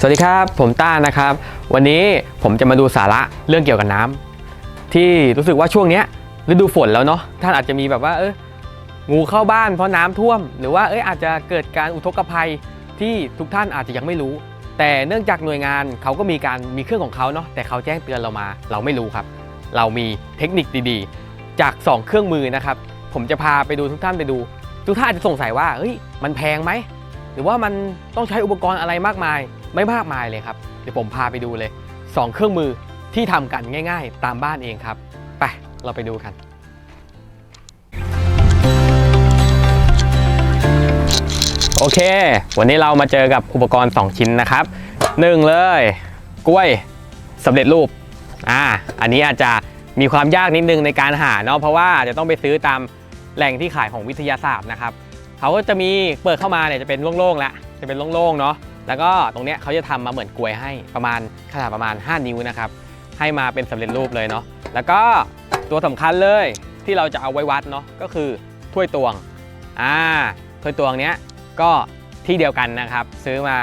สวัสดีครับ ผมต้านะครับ วันนี้ผมจะมาดูสาระเรื่องเกี่ยวกับน้ำที่รู้สึกว่าช่วงเนี้ยฤดูฝนแล้วเนาะท่านอาจจะมีแบบว่าเอองูเข้าบ้านเพราะน้ำท่วม หรือว่าเอยอาจจะเกิดการอุทกภัยที่ทุกท่านอาจจะยังไม่รู้ แต่เนื่องจากหน่วยงานเขาก็มีการมีเครื่องของเขาเนาะแต่เขาแจ้งเตือนเรามา เราไม่รู้ครับ เรามีเทคนิคดีๆ จาก 2 เครื่องมือนะครับ ผมจะพาไปดูทุกท่านไปดู ทุกท่านอาจจะสงสัยว่าเฮ้ยมันแพงไหม หรือว่ามันต้องใช้อุปกรณ์อะไรมากมาย ไม่มากมายเลยครับ เดี๋ยวผมพาไปดูเลย 2 เครื่องมือที่ทำกันง่าย ๆ ตามบ้านเองครับ ไป เราไปดูกัน โอเค วันนี้เรามาเจอกับอุปกรณ์ 2 ชิ้นนะครับหนึ่งเลย กล้วยสำเร็จรูปอ่าอันนี้อาจจะมีความยากนิดนึงในการหาเนาะเพราะว่าจะต้องไปซื้อตามแหล่งที่ขายของวิทยาศาสตร์นะครับ เขาก็จะมีเปิดเข้ามาเนี่ยจะเป็นโล่งๆแล้วจะเป็นโล่งๆเนาะแล้วก็ตรงเนี้ยเขาจะทำมาเหมือนกลวยให้ประมาณขนาดประมาณ 5 นิ้วนะครับให้มาเป็นสำเร็จรูปเลยเนาะแล้วก็ตัวสำคัญเลยที่เราจะเอาไว้วัดเนาะก็คือถ้วยตวงอ่าถ้วยตวงเนี้ยก็ที่เดียวกันนะครับ ซื้อมา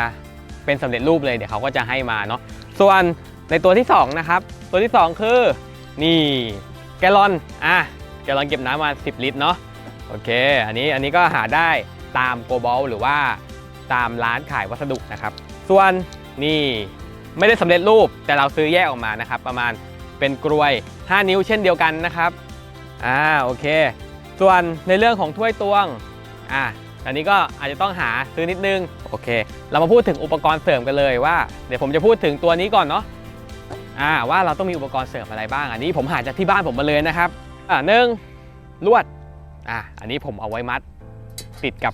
เป็นสำเร็จรูปเลยเดี๋ยวเขาก็จะให้มาเนาะส่วนในตัวที่สองนะครับตัวที่สองคือนี่แกลลอนอะแกลลอนเก็บน้ำมา 10 ลิตรเนาะ โอเค อันนี้อันนี้ก็หาได้ตามโกบอลหรือว่าตามร้านขายวัสดุนะครับ ส่วนนี่ไม่ได้สำเร็จรูปแต่เราซื้อแยกออกมานะครับ ประมาณเป็นกรวย 5 นิ้วเช่นเดียวกันนะครับอ่าโอเค ส่วนในเรื่องของถ้วยตวงอ่าอันนี้ก็อาจจะต้องหาซื้อนิดนึงโอเค เรามาพูดถึงอุปกรณ์เสริมกันเลยว่า เดี๋ยวผมจะพูดถึงตัวนี้ก่อนเนาะอ่าว่าเราต้องมีอุปกรณ์เสริมอะไรบ้าง อันนี้ผมหาจากที่บ้านผมมาเลยนะครับอ่าหนึ่งลวด อะอันนี้ผมเอาไว้มัดติดกับ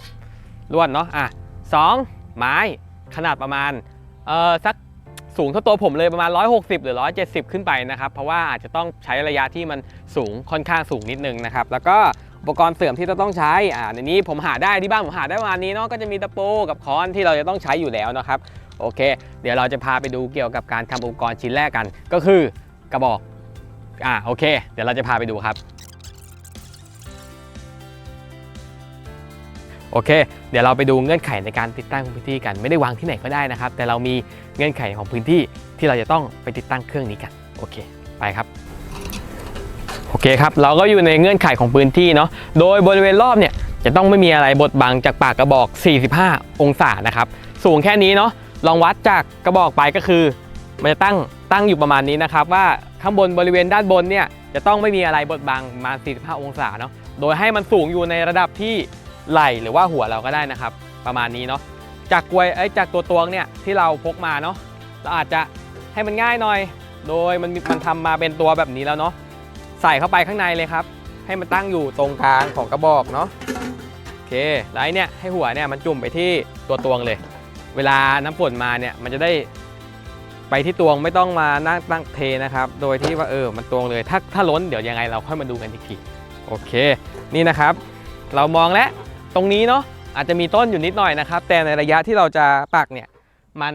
ลวดเนาะอะสองไม้ขนาดประมาณเออสักสูงเท่าตัวผมเลยประมาณ 160 หรือ 170 ขึ้นไปนะครับเพราะว่าอาจจะต้องใช้ระยะที่มันสูงค่อนข้างสูงนิดนึงนะครับแล้วก็อุปกรณ์เสริมที่เราต้องใช้อ่าในนี้ผมหาได้ที่บ้านผมหาได้ประมาณนี้เนาะก็จะมีตะปูกับค้อนที่เราจะต้องใช้อยู่แล้วนะครับโอเค เดี๋ยวเราจะพาไปดูเกี่ยวกับการทำอุปกรณ์ชิ้นแรกกัน ก็คือกระบอกอ่าโอเค เดี๋ยวเราจะพาไปดูครับ โอเค เดี๋ยวเราไปดูเงื่อนไขในการติดตั้งพื้นที่กัน ไม่ได้วางที่ไหนก็ได้นะครับ แต่เรามีเงื่อนไขของพื้นที่ที่เราจะต้องไปติดตั้งเครื่องนี้กันโอเค ไปครับโอเคครับเราก็อยู่ในเงื่อนไขของพื้นที่เนาะโดยบริเวณรอบเนี่ยจะต้องไม่มีอะไรบดบังจากปากกระบอก 45 องศานะครับ สูงแค่นี้เนาะลองวัดจากกระบอกไปก็คือ มันจะตั้งตั้งอยู่ประมาณนี้นะครับ ว่าข้างบนบริเวณด้านบนเนี่ยจะต้องไม่มีอะไรบดบังมา 45 องศาเนาะโดยให้มันสูงอยู่ในระดับที่ ไหล่หรือว่าหัวเราก็ได้นะครับ ประมาณนี้เนาะจากกลวยเอ้จากตัวตวงเนี่ยที่เราพกมาเนาะเราอาจจะให้มันง่ายหน่อย โดยมันมันทำมาเป็นตัวแบบนี้แล้วเนาะใส่เข้าไปข้างในเลยครับ ให้มันตั้งอยู่ตรงกลางของกระบอกเนาะโอเคแล้วไอเนี่ยให้หัวเนี่ยมันจุ่มไปที่ตัวตวงเลย เวลาน้ำฝนมาเนี่ยมันจะได้ไปที่ตวงไม่ต้องมานั่งตั้งเทนะครับ โดยที่ว่าเออมันตวงเลยถ้าถ้าล้นเดี๋ยวยังไงเราค่อยมาดูกันอีกทีโอเค นี่นะครับ เรามองแล้ว ตรงนี้เนาะอาจจะมีต้นอยู่นิดหน่อยนะครับ แต่ในระยะที่เราจะปักเนี่ยมัน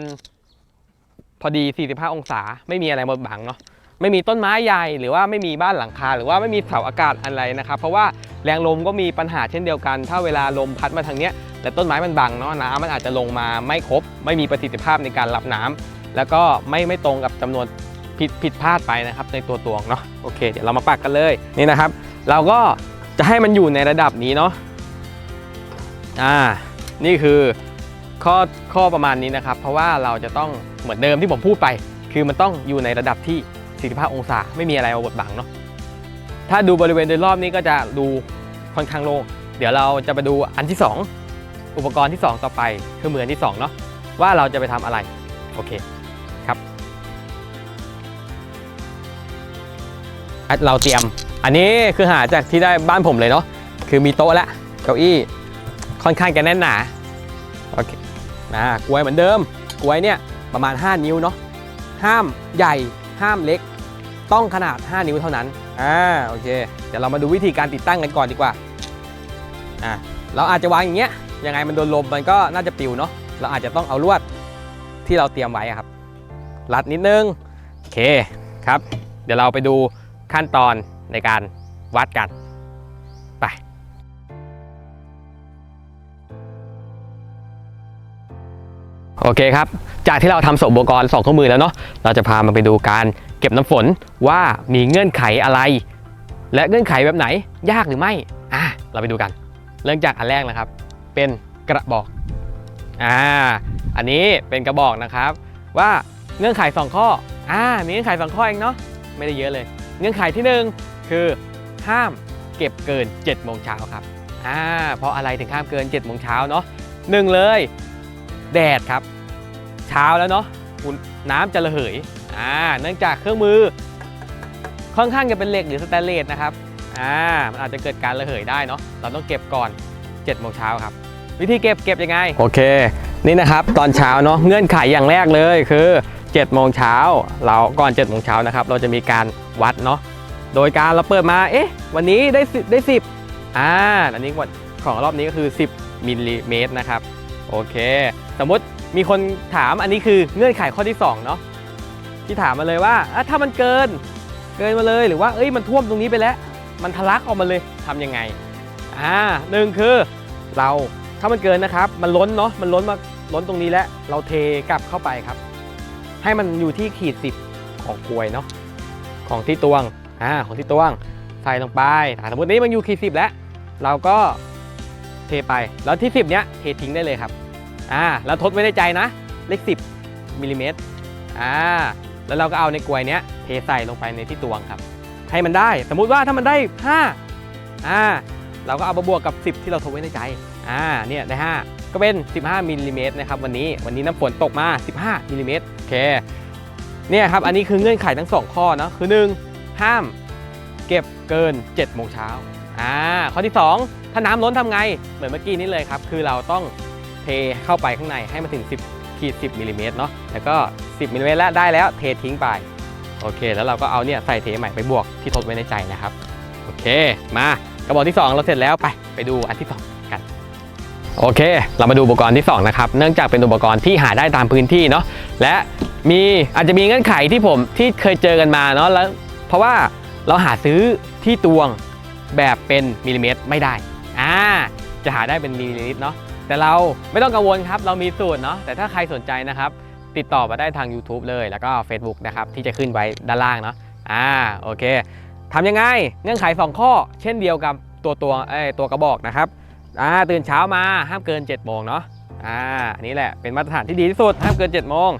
พอดี 45 องศา ไม่มีอะไรบดบังเนาะไม่มีต้นไม้ใหญ่หรือว่าไม่มีบ้านหลังคา หรือว่าไม่มีเสาอากาศอะไรนะครับ เพราะว่าแรงลมก็มีปัญหาเช่นเดียวกัน ถ้าเวลาลมพัดมาทางเนี้ยแต่ต้นไม้มันบังเนาะน้ำมันอาจจะลงมาไม่ครบ ไม่มีประสิทธิภาพในการรับน้ำแล้วก็ไม่ไม่ตรงกับจำนวนผิดผิดพลาดไปนะครับ ในตัวตวงเนาะโอเค เดี๋ยวเรามาปักกันเลยนี่นะครับ เราก็จะให้มันอยู่ในระดับนี้เนาะ อ่านี่คือข้อข้อประมาณนี้นะครับ เพราะว่าเราจะต้องเหมือนเดิมที่ผมพูดไป คือมันต้องอยู่ในระดับที่ 45 องศา ไม่มีอะไรมาบดบังเนาะถ้าดูบริเวณโดยรอบนี้ก็จะดูค่อนข้างโล่งเดี๋ยวเราจะไปดูอันที่ 2 อุปกรณ์ที่ 2 ต่อไปคือเหมือนที่ 2 เนาะว่าเราจะไปทำอะไร โอเคครับ เราเตรียม อันนี้คือหาจากที่ได้บ้านผมเลยเนาะคือมีโต๊ะและเก้าอี้ ค่อนข้างจะแน่นหนาโอเคนะกลวยเหมือนเดิมกลวยเนี่ยประมาณ 5 นิ้วเนาะห้ามใหญ่ห้ามเล็ก ต้องขนาด 5 นิ้วเท่านั้นอ่าโอเค เดี๋ยวเรามาดูวิธีการติดตั้งกันก่อนดีกว่าอ่าเราอาจจะวางอย่างเงี้ยยังไงมันโดนลมมันก็น่าจะปิวเนาะเราอาจจะต้องเอาลวดที่เราเตรียมไว้ครับ รัดนิดนึงโอเคครับ เดี๋ยวเราไปดูขั้นตอนในการวัดกัน โอเคครับ จากที่เราทำส่งอุปกรณ์สองเครื่องมือแล้วเนาะ เราจะพามาไปดูการเก็บน้ำฝนว่ามีเงื่อนไขอะไร และเงื่อนไขแบบไหนยากหรือไม่ อะ เราไปดูกัน เริ่มจากอันแรกนะครับ เป็นกระบอก อ่า อันนี้เป็นกระบอกนะครับ ว่าเงื่อนไขสองข้อ อ่า มีเงื่อนไขสองข้อเองเนาะ ไม่ได้เยอะเลย เงื่อนไขที่หนึ่งคือห้ามเก็บเกิน7โมงเช้าครับ อ่า เพราะอะไรถึงห้ามเกิน7โมงเช้าเนาะหนึ่งเลย แดดครับ เช้าแล้วเนาะน้ำจะระเหยอ่าเนื่องจากเครื่องมือ ค่อนข้างจะเป็นเหล็กหรือสแตนเลสนะครับอ่ามันอาจจะเกิดการระเหยได้เนาะเราต้องเก็บก่อน7โมงเช้าครับ วิธีเก็บเก็บยังไง โอเค นี่นะครับตอนเช้าเนาะเงื่อนไขอย่างแรกเลยคือ7โมงเช้าเราก่อน7โมงเช้านะครับเราจะมีการวัดเนาะโดยการเราเปิดมาเอ๊ะวันนี้ได้ได้10อ่าอันนี้วัดของรอบนี้ก็คือ 10มิลลิเมตรนะครับโอเค สมมติ มีคนถามอันนี้คือเงื่อนไขข้อที่2เนาะที่ถามมาเลยว่าถ้ามันเกินเกินมาเลยหรือว่าเอ้ยมันท่วมตรงนี้ไปแล้ว มันทะลักออกมาเลยทำยังไงอ่าหนึ่งคือเราถ้ามันเกินนะครับ มันล้นเนาะมันล้นมาล้นตรงนี้แล้วเราเทกลับเข้าไปครับ ให้มันอยู่ที่ขีดสิบของกลวยเนาะของที่ตวงอ่าของที่ตวงใส่ลงไปสมมตินี้มันอยู่ขีดสิบแล้ว เราก็เทไปแล้วที่10เนี้ยเททิ้งได้เลยครับ อ่าแล้วทดไว้ในใจนะเลข 10มิลลิเมตรอ่าแล้วเราก็เอาในกลวยเนี้ยเทใส่ลงไปในที่ตวงครับ ให้มันได้สมมุติว่าถ้ามันได้5อ่าเราก็เอามาบวกกับ 10 ที่เราทดไว้ในใจอ่าเนี่ยได้ 5 ก็เป็น 15มิลลิเมตรนะครับวันนี้วันนี้น้ำฝนตกมา 15มิลลิเมตรโอเคเนี่ยครับอันนี้คือเงื่อนไขทั้ง 2 ข้อเนาะคือ 1 ห้ามเก็บเกิน7โมงเช้าอ่าข้อที่ 2 ถ้าน้ำล้นทำไงเหมือนเมื่อกี้นี้เลยครับ คือเราต้อง เทเข้าไปข้างในให้มันถึง 10ขีด10มิลลิเมตรเนาะแล้วก็ 10มิลลิเมตรแล้วได้แล้วเททิ้งไปโอเค แล้วเราก็เอาเนี่ยใส่เทใหม่ไปบวกที่ทดไว้ในใจนะครับโอเคมากระบอกที่ 2 เราเสร็จแล้วไปไปดูอันที่ 2 กัน โอเค เรามาดูอุปกรณ์ที่ 2 นะครับ เนื่องจากเป็นอุปกรณ์ที่หาได้ตามพื้นที่เนาะและมีอาจจะมีเงื่อนไขที่ผมที่เคยเจอกันมาเนาะแล้วเพราะว่าเราหาซื้อที่ตวงแบบเป็นมิลลิเมตรไม่ได้อ่าจะหาได้เป็นมิลลิลิตรเนาะ แต่เราไม่ต้องกังวลครับ เรามีสูตรเนาะแต่ถ้าใครสนใจนะครับ ติดต่อมาได้ทาง YouTube เลยแล้วก็ Facebook นะครับที่จะขึ้นไว้ด้านล่างเนาะอ่าโอเคทำยังไงเงื่อนไข 2 ข้อ เช่นเดียวกับตัวตัวเอ้ยตัวกระบอกนะครับอ่าตื่นเช้ามาห้ามเกิน7โมงเนาะอ่าอันนี้แหละเป็นมาตรฐานที่ดีที่สุดห้ามเกิน7โมง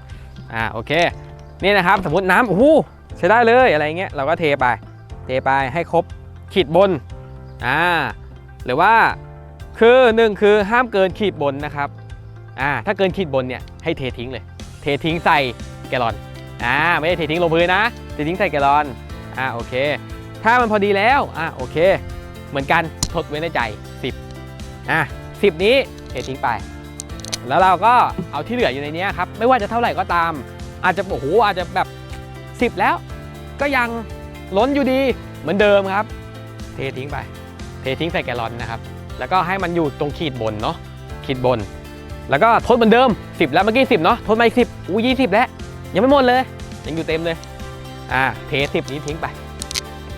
อ่าโอเคนี่นะครับสมมติน้ำโอ้โหใช้ได้เลยอะไรเงี้ยเราก็เทไป เทไปให้ครบขีดบนอ่าหรือว่า คือหนึ่งคือห้ามเกินขีดบนนะครับอ่าถ้าเกินขีดบนเนี่ยให้เททิ้งเลย เททิ้งใส่แกลลอนอ่าไม่ได้เททิ้งลงพื้นนะเททิ้งใส่แกลลอนอ่าโอเค ถ้ามันพอดีแล้วอ่าโอเค เหมือนกันทดไว้ในใจ 10อะ10 นี้เททิ้งไป แล้วเราก็เอาที่เหลืออยู่ในนี้ครับไม่ว่าจะเท่าไหร่ก็ตาม อาจจะโอ้โหอาจจะแบบ 10 แล้ว ก็ยังล้นอยู่ดีเหมือนเดิมครับ เททิ้งไป เททิ้งใส่แกลลอนนะครับ แล้วก็ให้มันอยู่ตรงขีดบนเนาะขีดบน แล้วก็ทดเหมือนเดิม 10 แล้วเมื่อกี้10เนาะทดมาอีก10อู้20แล้ว ยังไม่หมดเลย ยังอยู่เต็มเลยอ่าเท10นี้ทิ้งไป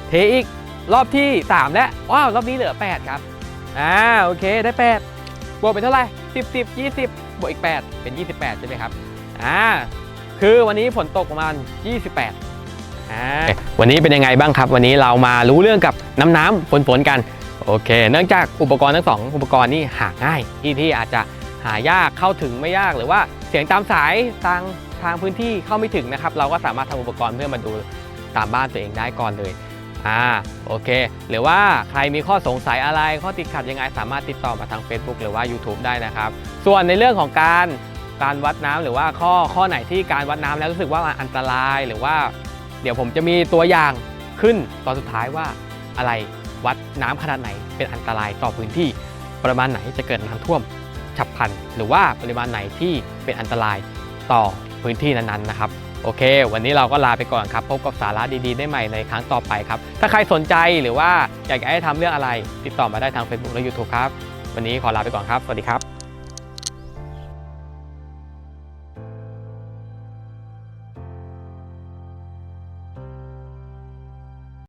เทอีกรอบที่ 3 แล้วว้าวรอบนี้เหลือ 8 ครับอ่าโอเคได้ 8 บวกเป็นเท่าไหร่10 10 20 บวกอีก 8 เป็น 28 ใช่ไหมครับอ่าคือวันนี้ฝนตกประมาณ 28อ่าวันนี้เป็นยังไงบ้างครับ วันนี้เรามารู้เรื่องกับน้ำน้ำฝนฝนกัน โอเค เนื่องจากอุปกรณ์ทั้งสองอุปกรณ์นี่หาง่ายที่ที่อาจจะหายากเข้าถึงไม่ยากหรือว่าเสียงตามสายทางทางพื้นที่เข้าไม่ถึงนะครับ เราก็สามารถทำอุปกรณ์เพื่อมาดูตามบ้านตัวเองได้ก่อนเลยอ่าโอเค หรือว่าใครมีข้อสงสัยอะไรข้อติดขัดยังไงสามารถติดต่อมาทาง Facebook หรือว่า YouTube ได้นะครับ ส่วนในเรื่องของการการวัดน้ำหรือว่าข้อข้อไหนที่การวัดน้ำแล้วรู้สึกว่ามันอันตรายหรือว่า เดี๋ยวผมจะมีตัวอย่างขึ้นตอนสุดท้ายว่าอะไร วัดน้ำขนาดไหนเป็นอันตรายต่อพื้นที่ ประมาณไหนจะเกิดน้ำท่วมฉับพลัน หรือว่าปริมาณไหนที่เป็นอันตรายต่อพื้นที่นั้นๆนะครับโอเค วันนี้เราก็ลาไปก่อนครับ พบกับสาระดีๆ ได้ใหม่ในครั้งต่อไปครับ ถ้าใครสนใจหรือว่าอยากให้ทำเรื่องอะไร ติดต่อมาได้ทาง Facebook และ YouTube ครับ วันนี้ขอลาไปก่อนครับ สวัสดีครับ